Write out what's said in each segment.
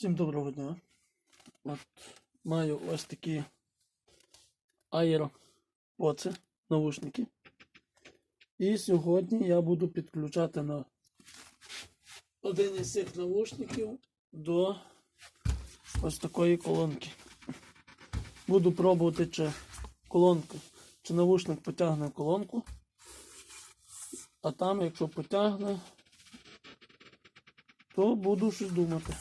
Всім доброго дня. От маю ось такі аеропоци, навушники. І сьогодні я буду підключати на один із цих навушників до ось такої колонки. Буду пробувати, чи колонка, чи навушник потягне колонку. А там, якщо потягне, то буду щось думати.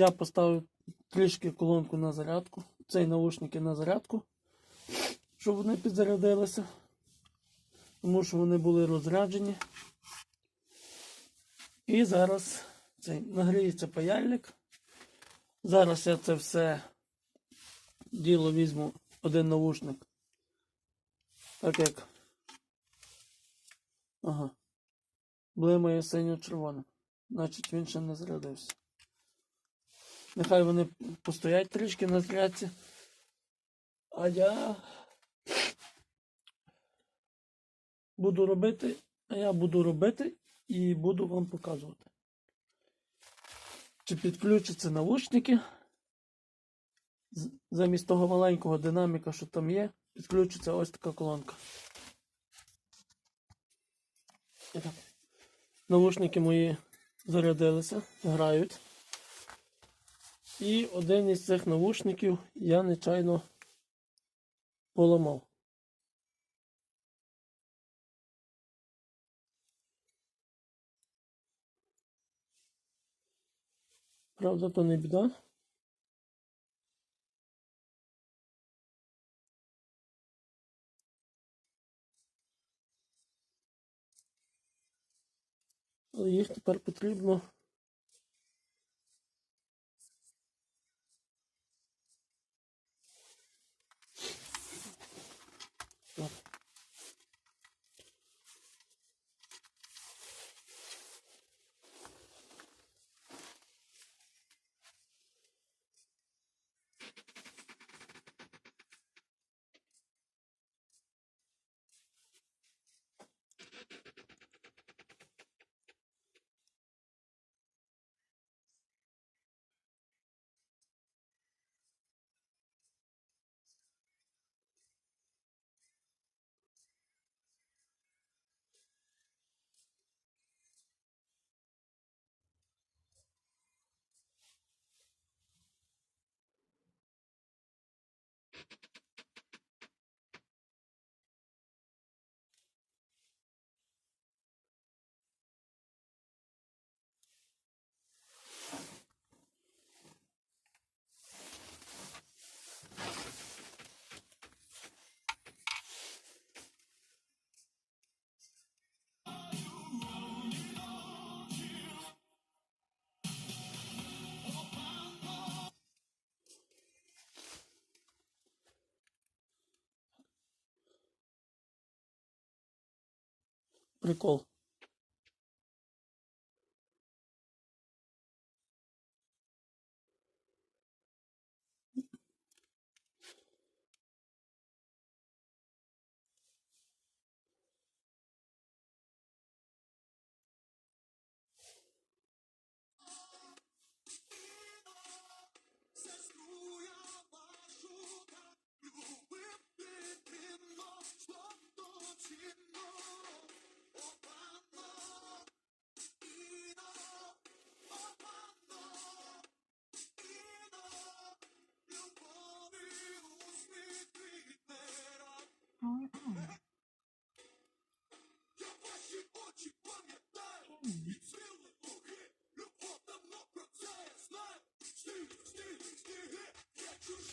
Я поставив трішки колонку на зарядку, цей наушники на зарядку, щоб вони підзарядилися, тому що вони були розряджені. І зараз цей нагріється паяльник. Зараз я це все діло візьму один наушник. Так як. Ага. Блимає синьо-червоним. Значить він ще не зарядився. Нехай вони постоять трішки на зарядці. А я буду робити, а я буду робити і буду вам показувати. Чи підключаться навушники. Замість того маленького динаміка, що там є, підключиться ось така колонка. Навушники мої зарядилися, грають. І один із цих навушників я нечайно поламав. Правда, то не біда. Але їх тепер потрібно прикол.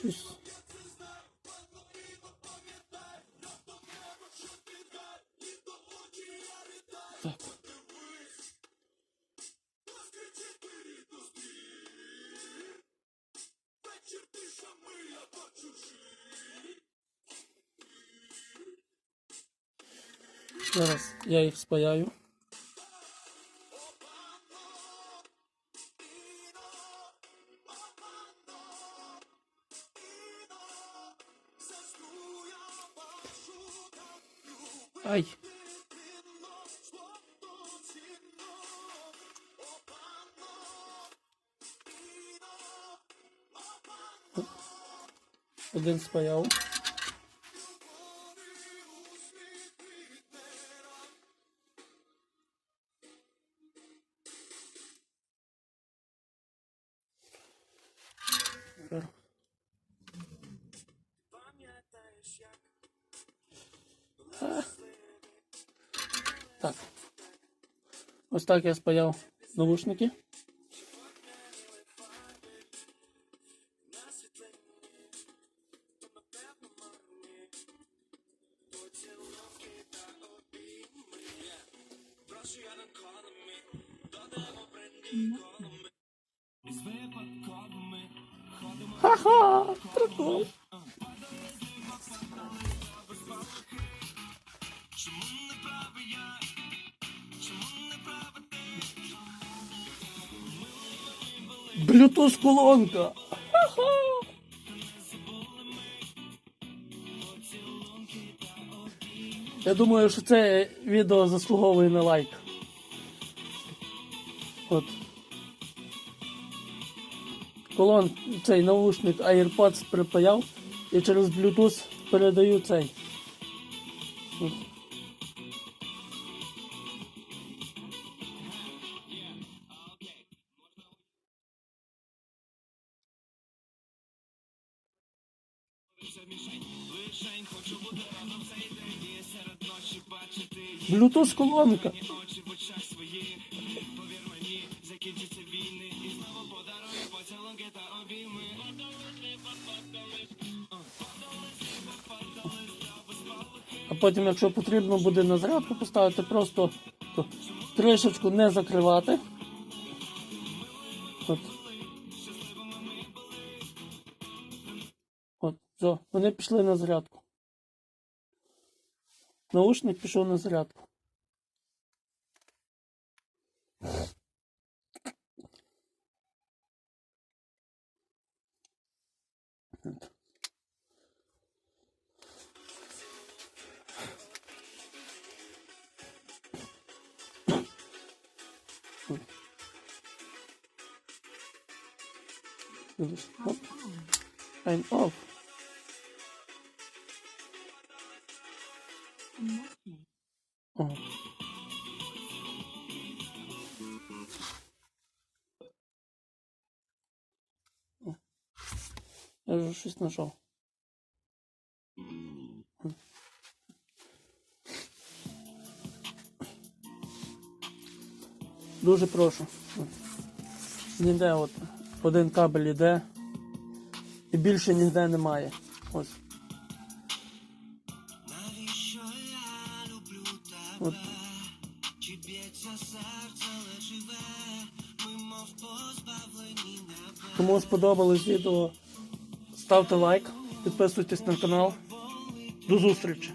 Щось. Так. Зараз я їх спаяю. Ай. Один спаяв. Пам'ятаєш як? Так. Ось так я спаяв навушники. Ха-ха! Прикол. Bluetooth колонка. Я думаю, що це відео заслуговує на лайк. От. Колон, цей наушник AirPods припаяв і через Bluetooth передаю цей. От. Bluetooth колонка. А потім, якщо потрібно буде на зарядку поставити, просто то, трішечку не закривати. От. Все, вони пішли на зарядку. Наушник пішов на зарядку. I'm off. Я вже щось знайшов. Дуже прошу. Ніде от один кабель іде. І більше ніде немає. Ось. От. Кому сподобалось відео, ставте лайк, підписуйтесь на канал. До зустрічі!